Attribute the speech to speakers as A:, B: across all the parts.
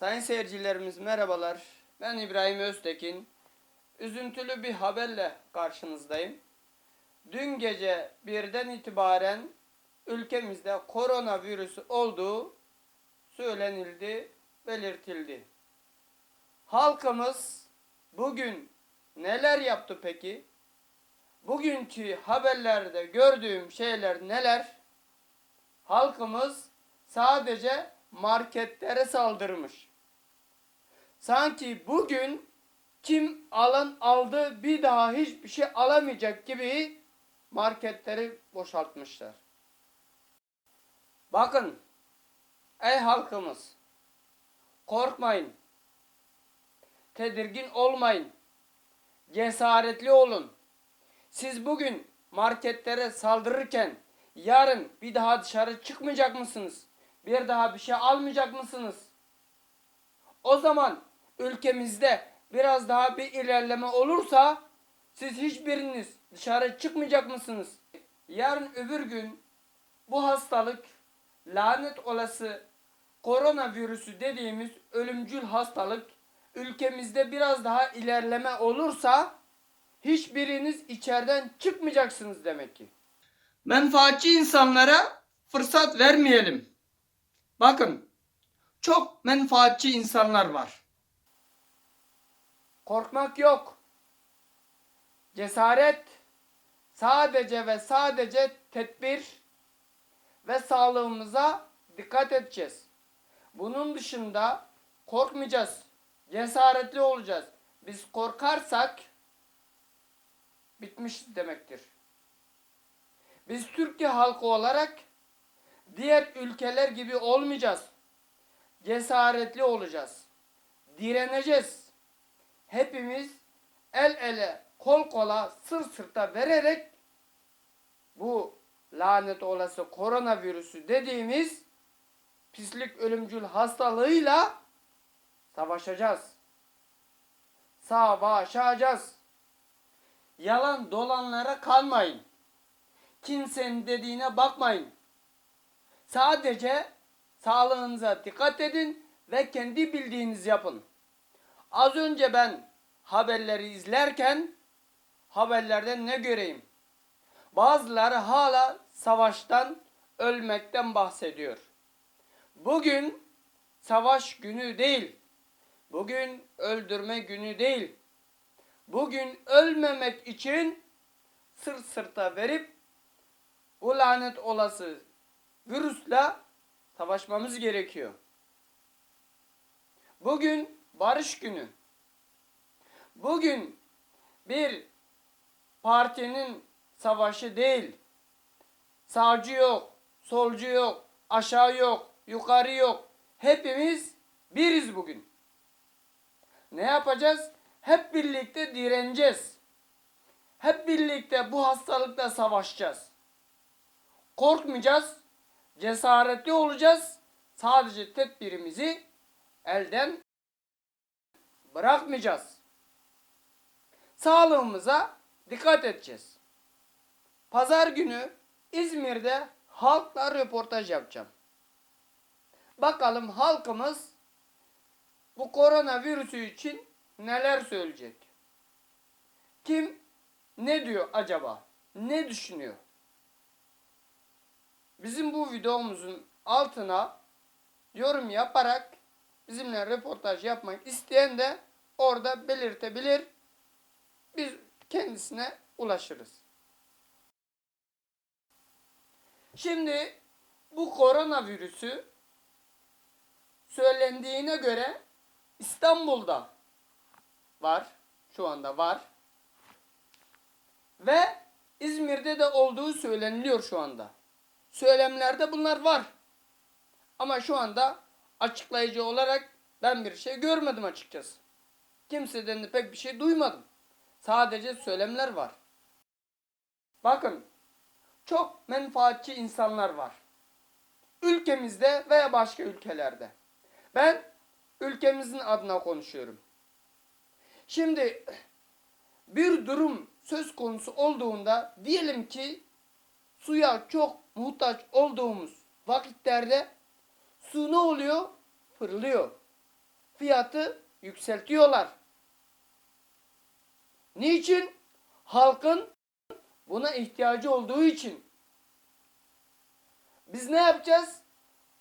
A: Sayın seyircilerimiz merhabalar. Ben İbrahim Öztekin. Üzüntülü bir haberle karşınızdayım. Dün gece birden itibaren ülkemizde koronavirüsü olduğu söylenildi, belirtildi. Halkımız bugün neler yaptı peki? Bugünkü haberlerde gördüğüm şeyler neler? Halkımız sadece marketlere saldırmış. Sanki bugün kim alan aldı bir daha hiçbir şey alamayacak gibi marketleri boşaltmışlar. Bakın ey halkımız korkmayın. Tedirgin olmayın. Cesaretli olun. Siz bugün marketlere saldırırken yarın bir daha dışarı çıkmayacak mısınız? Bir daha bir şey almayacak mısınız? O zaman ülkemizde biraz daha bir ilerleme olursa siz hiçbiriniz dışarı çıkmayacak mısınız? Yarın öbür gün bu hastalık lanet olası koronavirüsü dediğimiz ölümcül hastalık ülkemizde biraz daha ilerleme olursa hiçbiriniz içeriden çıkmayacaksınız demek ki. Menfaatçi insanlara fırsat vermeyelim. Bakın çok menfaatçi insanlar var. Korkmak yok. Cesaret sadece ve sadece tedbir ve sağlığımıza dikkat edeceğiz. Bunun dışında korkmayacağız. Cesaretli olacağız. Biz korkarsak bitmiş demektir. Biz Türkiye halkı olarak diğer ülkeler gibi olmayacağız. Cesaretli olacağız. Direneceğiz. Hepimiz el ele, kol kola, sır sırta vererek bu lanet olası koronavirüsü dediğimiz pislik ölümcül hastalığıyla savaşacağız. Savaşacağız. Yalan dolanlara kalmayın. Kimsenin dediğine bakmayın. Sadece sağlığınıza dikkat edin ve kendi bildiğiniz yapın. Az önce ben haberleri izlerken haberlerden ne göreyim? Bazıları hala savaştan, ölmekten bahsediyor. Bugün savaş günü değil. Bugün öldürme günü değil. Bugün ölmemek için sırt sırta verip bu lanet olası virüsle savaşmamız gerekiyor. Bugün barış günü. Bugün bir partinin savaşı değil. Sağcı yok, solcu yok, aşağı yok, yukarı yok. Hepimiz biriz bugün. Ne yapacağız? Hep birlikte direneceğiz. Hep birlikte bu hastalıkla savaşacağız. Korkmayacağız. Cesaretli olacağız. Sadece tedbirimizi elden bırakmayacağız. Sağlığımıza dikkat edeceğiz. Pazar günü İzmir'de halkla röportaj yapacağım. Bakalım halkımız bu koronavirüsü için neler söyleyecek? Kim ne diyor acaba? Ne düşünüyor? Bizim bu videomuzun altına yorum yaparak bizimle röportaj yapmak isteyen de orada belirtebilir. Biz kendisine ulaşırız. Şimdi bu koronavirüsü söylendiğine göre İstanbul'da var. Şu anda var. Ve İzmir'de de olduğu söyleniliyor şu anda. Söylemlerde bunlar var. Ama şu anda açıklayıcı olarak ben bir şey görmedim açıkçası. Kimseden de pek bir şey duymadım. Sadece söylemler var. Bakın çok menfaatçi insanlar var. Ülkemizde veya başka ülkelerde. Ben ülkemizin adına konuşuyorum. Şimdi bir durum söz konusu olduğunda diyelim ki suya çok muhtaç olduğumuz vakitlerde su ne oluyor? Fırlıyor. fiyatı yükseltiyorlar. Niçin? Halkın buna ihtiyacı olduğu için. Biz ne yapacağız?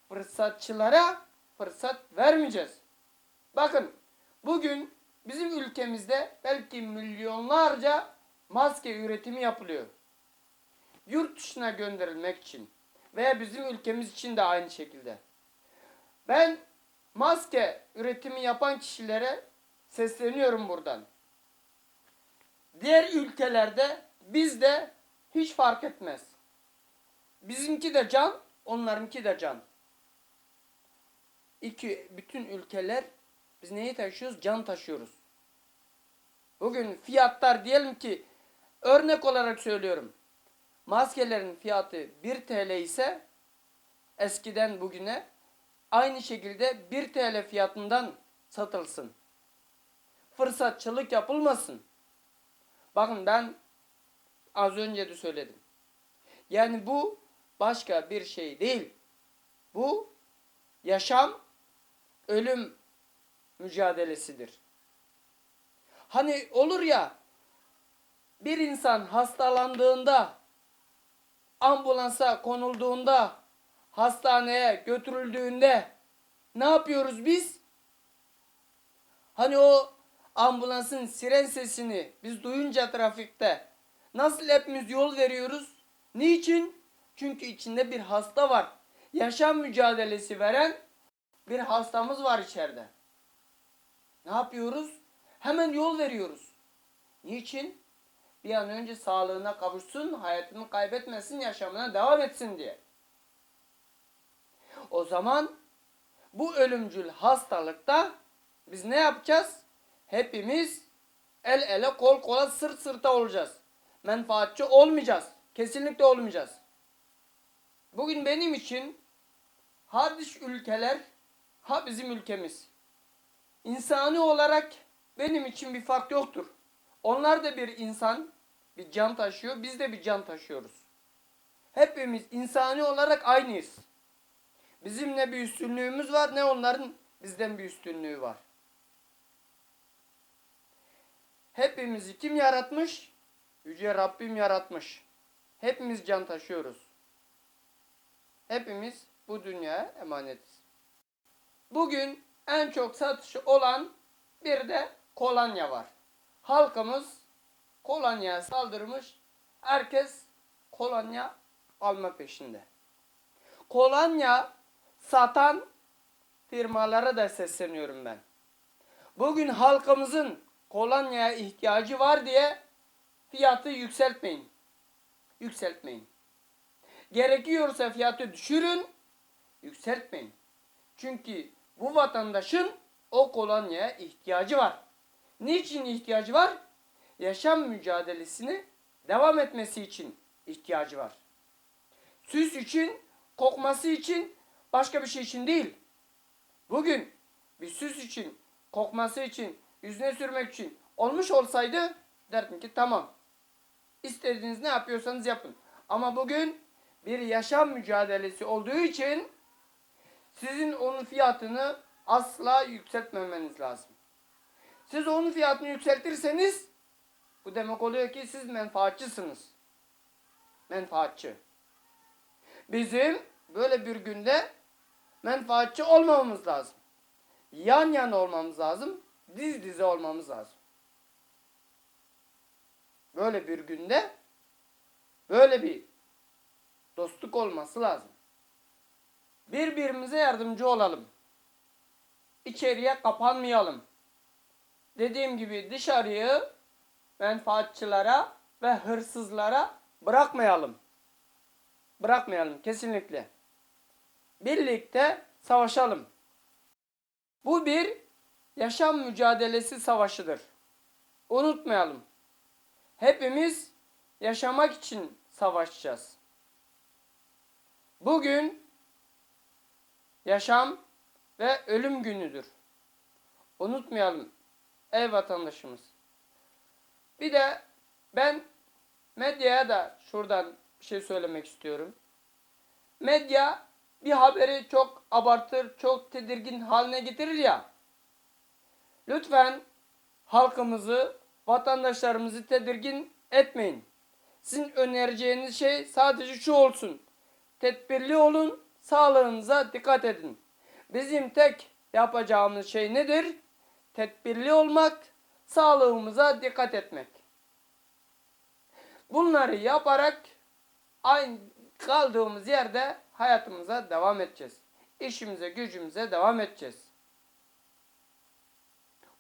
A: Fırsatçılara fırsat vermeyeceğiz. Bakın bugün bizim ülkemizde belki milyonlarca maske üretimi yapılıyor. Yurt dışına gönderilmek için veya bizim ülkemiz için de aynı şekilde. Ben maske üretimi yapan kişilere sesleniyorum buradan. Diğer ülkelerde bizde hiç fark etmez. Bizimki de can, onlarınki de can. İki, bütün ülkeler biz neyi taşıyoruz? Can taşıyoruz. Bugün fiyatlar diyelim ki örnek olarak söylüyorum. Maskelerin fiyatı 1 TL ise eskiden bugüne aynı şekilde 1 TL fiyatından satılsın. Fırsatçılık yapılmasın. Bakın ben az önce de söyledim. Yani bu başka bir şey değil. Bu yaşam ölüm mücadelesidir. Hani olur ya bir insan hastalandığında ambulansa konulduğunda hastaneye götürüldüğünde ne yapıyoruz biz? Hani o ambulansın siren sesini biz duyunca trafikte nasıl hepimiz yol veriyoruz? Niçin? Çünkü içinde bir hasta var. Yaşam mücadelesi veren bir hastamız var içeride. Ne yapıyoruz? Hemen yol veriyoruz. Niçin? Bir an önce sağlığına kavuşsun, hayatını kaybetmesin, yaşamına devam etsin diye. O zaman bu ölümcül hastalıkta biz ne yapacağız? Hepimiz el ele kol kola sırt sırta olacağız. Menfaatçi olmayacağız. Kesinlikle olmayacağız. Bugün benim için ha dış ülkeler ha bizim ülkemiz. İnsani olarak benim için bir fark yoktur. Onlar da bir insan, bir can taşıyor, biz de bir can taşıyoruz. Hepimiz insani olarak aynıyız. Bizim ne bir üstünlüğümüz var ne onların bizden bir üstünlüğü var. Hepimizi kim yaratmış? Yüce Rabbim yaratmış. Hepimiz can taşıyoruz. Hepimiz bu dünyaya emanetiz. Bugün en çok satışı olan bir de kolonya var. Halkımız kolonyaya saldırmış. Herkes kolonya alma peşinde. Kolonya satan firmalara da sesleniyorum ben. Bugün halkımızın kolonyaya ihtiyacı var diye fiyatı yükseltmeyin. Yükseltmeyin. Gerekiyorsa fiyatı düşürün, yükseltmeyin. Çünkü bu vatandaşın o kolonyaya ihtiyacı var. Niçin ihtiyacı var? Yaşam mücadelesini devam etmesi için ihtiyacı var. Süs için, kokması için, başka bir şey için değil. Bugün bir süs için, kokması için, yüzüne sürmek için olmuş olsaydı derdim ki tamam. İstediğiniz ne yapıyorsanız yapın. Ama bugün bir yaşam mücadelesi olduğu için sizin onun fiyatını asla yükseltmemeniz lazım. Siz onun fiyatını yükseltirseniz bu demek oluyor ki siz menfaatçısınız. Menfaatçı. Bizim böyle bir günde menfaatçi olmamamız lazım. Yan yana olmamız lazım. Diz dize olmamız lazım. Böyle bir günde böyle bir dostluk olması lazım. Birbirimize yardımcı olalım. İçeriye kapanmayalım. Dediğim gibi dışarıyı menfaatçılara ve hırsızlara bırakmayalım. Bırakmayalım kesinlikle. Birlikte savaşalım. Bu bir yaşam mücadelesi savaşıdır. Unutmayalım. Hepimiz yaşamak için savaşacağız. Bugün yaşam ve ölüm günüdür. Unutmayalım ey vatandaşımız. Bir de ben medyaya da şuradan bir şey söylemek istiyorum. Medya bir haberi çok abartır, çok tedirgin haline getirir ya. Lütfen halkımızı, vatandaşlarımızı tedirgin etmeyin. Sizin önereceğiniz şey sadece şu olsun. Tedbirli olun, sağlığınıza dikkat edin. Bizim tek yapacağımız şey nedir? Tedbirli olmak, sağlığımıza dikkat etmek. Bunları yaparak aynı kaldığımız yerde hayatımıza devam edeceğiz. İşimize, gücümüze devam edeceğiz.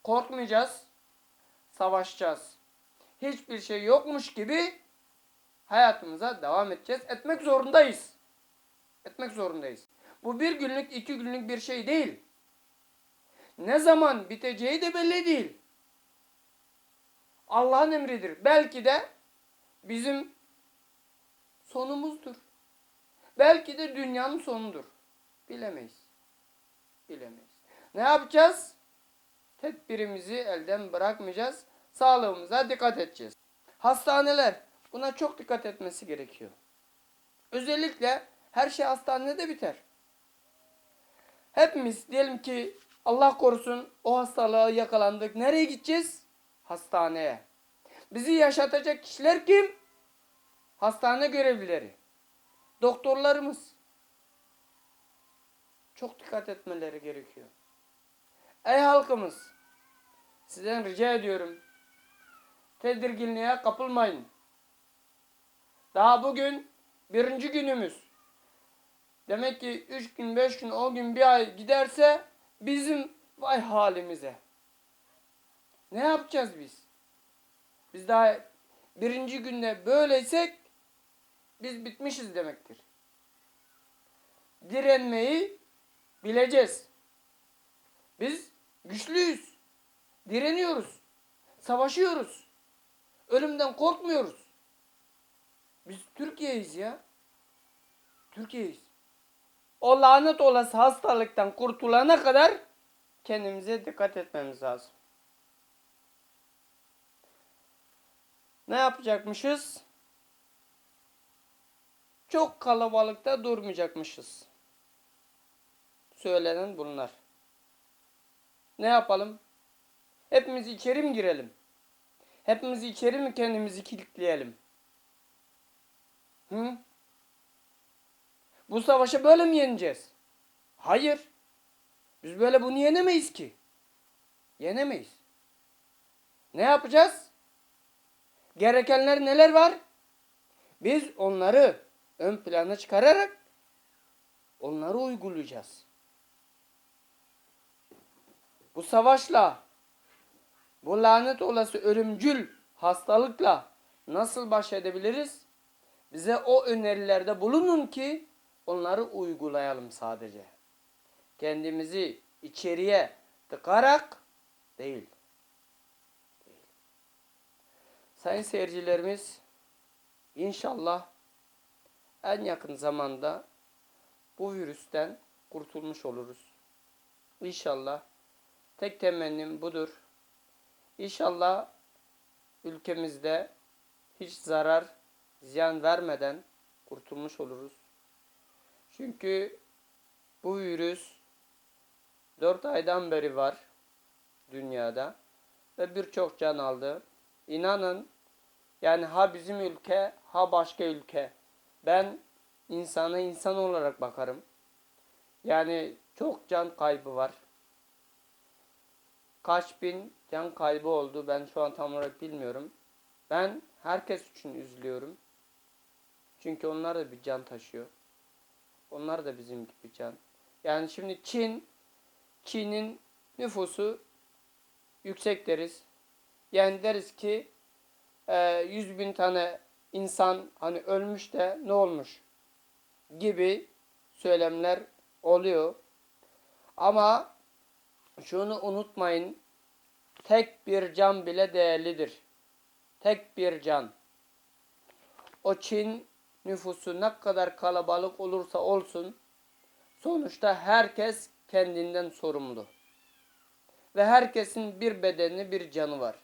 A: Korkmayacağız, savaşacağız. Hiçbir şey yokmuş gibi hayatımıza devam edeceğiz. Etmek zorundayız. Etmek zorundayız. Bu bir günlük, iki günlük bir şey değil. Ne zaman biteceği de belli değil. Allah'ın emridir. Belki de bizim sonumuzdur. Belki de dünyanın sonudur. Bilemeyiz. Bilemeyiz. Ne yapacağız? Tedbirimizi elden bırakmayacağız. Sağlığımıza dikkat edeceğiz. Hastaneler buna çok dikkat etmesi gerekiyor. Özellikle her şey hastanede biter. Hepimiz diyelim ki Allah korusun o hastalığa yakalandık. Nereye gideceğiz? Hastaneye. Bizi yaşatacak kişiler kim? Hastane görevlileri. Doktorlarımız. Çok dikkat etmeleri gerekiyor. Ey halkımız! Sizden rica ediyorum. Tedirginliğe kapılmayın. Daha bugün birinci günümüz. Demek ki üç gün, beş gün, on gün, bir ay giderse bizim vay halimize. Ne yapacağız biz? Biz daha birinci günde böyleysek biz bitmişiz demektir. Direnmeyi bileceğiz. Biz güçlüyüz. Direniyoruz. Savaşıyoruz. Ölümden korkmuyoruz. Biz Türkiye'yiz ya. Türkiye'yiz. O lanet olası hastalıktan kurtulana kadar kendimize dikkat etmemiz lazım. Ne yapacakmışız? Çok kalabalıkta durmayacakmışız. Söylenen bunlar. Ne yapalım? Hepimiz içeri mi girelim? Hepimiz içeri mi kendimizi kilitleyelim? Hı? Bu savaşı böyle mi yeneceğiz? Hayır. Biz böyle bunu yenemeyiz ki. Yenemeyiz. Ne yapacağız? Gerekenler neler var? Biz onları ön plana çıkararak onları uygulayacağız. Bu savaşla, bu lanet olası ölümcül hastalıkla nasıl baş edebiliriz? Bize o önerilerde bulunun ki onları uygulayalım sadece. Kendimizi içeriye tıkarak değil. Sayın seyircilerimiz inşallah en yakın zamanda bu virüsten kurtulmuş oluruz. İnşallah tek temennim budur. İnşallah ülkemizde hiç zarar, ziyan vermeden kurtulmuş oluruz. Çünkü bu virüs 4 aydan beri var dünyada ve birçok can aldı. İnanın yani ha bizim ülke ha başka ülke. Ben insana insan olarak bakarım. Yani çok can kaybı var. Kaç bin can kaybı oldu ben şu an tam olarak bilmiyorum. Ben herkes için üzülüyorum. Çünkü onlar da bir can taşıyor. Onlar da bizim gibi can. Yani şimdi Çin, Çin'in nüfusu yüksek deriz. Yani deriz ki e, 100 bin tane insan hani ölmüş de ne olmuş gibi söylemler oluyor. Ama şunu unutmayın. Tek bir can bile değerlidir. Tek bir can. O Çin nüfusu ne kadar kalabalık olursa olsun sonuçta herkes kendinden sorumlu. Ve herkesin bir bedeni, bir canı var.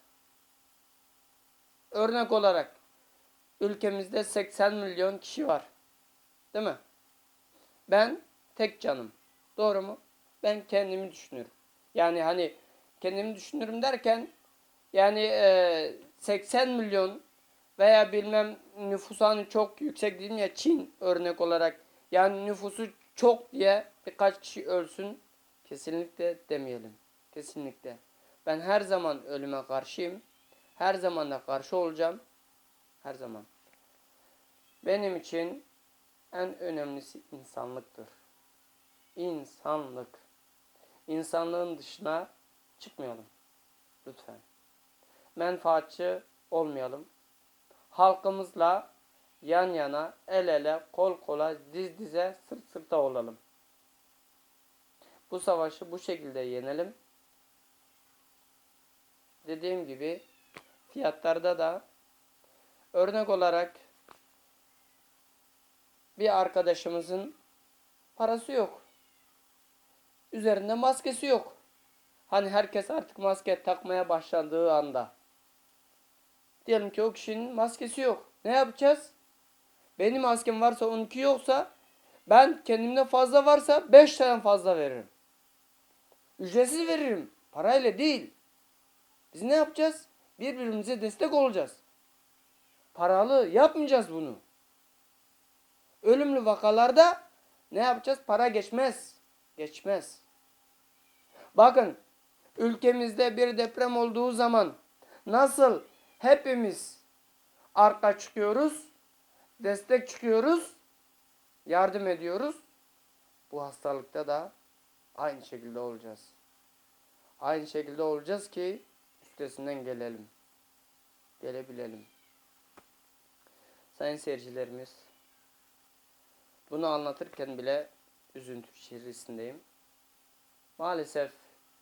A: Örnek olarak ülkemizde 80 milyon kişi var. Değil mi? Ben tek canım. Doğru mu? Ben kendimi düşünüyorum. Yani hani kendimi düşünürüm derken yani e, 80 milyon veya bilmem nüfusu hani çok yüksek değil mi ya Çin örnek olarak yani nüfusu çok diye birkaç kişi ölsün kesinlikle demeyelim. Kesinlikle. Ben her zaman ölüme karşıyım. Her zaman da karşı olacağım. Her zaman. Benim için en önemlisi insanlıktır. İnsanlık. İnsanlığın dışına çıkmayalım. Lütfen. Menfaatçi olmayalım. Halkımızla yan yana, el ele, kol kola, diz dize, sırt sırta olalım. Bu savaşı bu şekilde yenelim. Dediğim gibi fiyatlarda da örnek olarak bir arkadaşımızın parası yok. Üzerinde maskesi yok. Hani herkes artık maske takmaya başladığı anda. Diyelim ki o kişinin maskesi yok. Ne yapacağız? Benim maskem varsa onunki yoksa ben kendimde fazla varsa 5 tane fazla veririm. Ücretsiz veririm. Parayla değil. Biz ne yapacağız? Birbirimize destek olacağız. Paralı yapmayacağız bunu. Ölümlü vakalarda ne yapacağız? Para geçmez. Geçmez. Bakın ülkemizde bir deprem olduğu zaman nasıl hepimiz arka çıkıyoruz, destek çıkıyoruz, yardım ediyoruz. Bu hastalıkta da aynı şekilde olacağız. Aynı şekilde olacağız ki üstesinden gelelim. Gelebilelim. Sayın seyircilerimiz, bunu anlatırken bile üzüntü içerisindeyim. Maalesef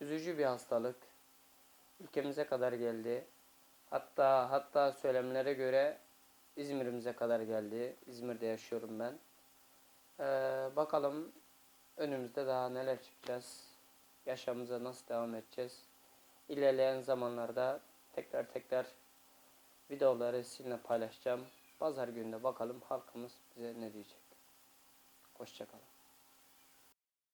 A: üzücü bir hastalık ülkemize kadar geldi. Hatta hatta söylemlere göre İzmir'imize kadar geldi. İzmir'de yaşıyorum ben. Ee, bakalım önümüzde daha neler çıkacağız. Yaşamımıza nasıl devam edeceğiz. İlerleyen zamanlarda tekrar tekrar videoları sizinle paylaşacağım. Pazar günü de bakalım halkımız bize ne diyecek. Hoşçakalın.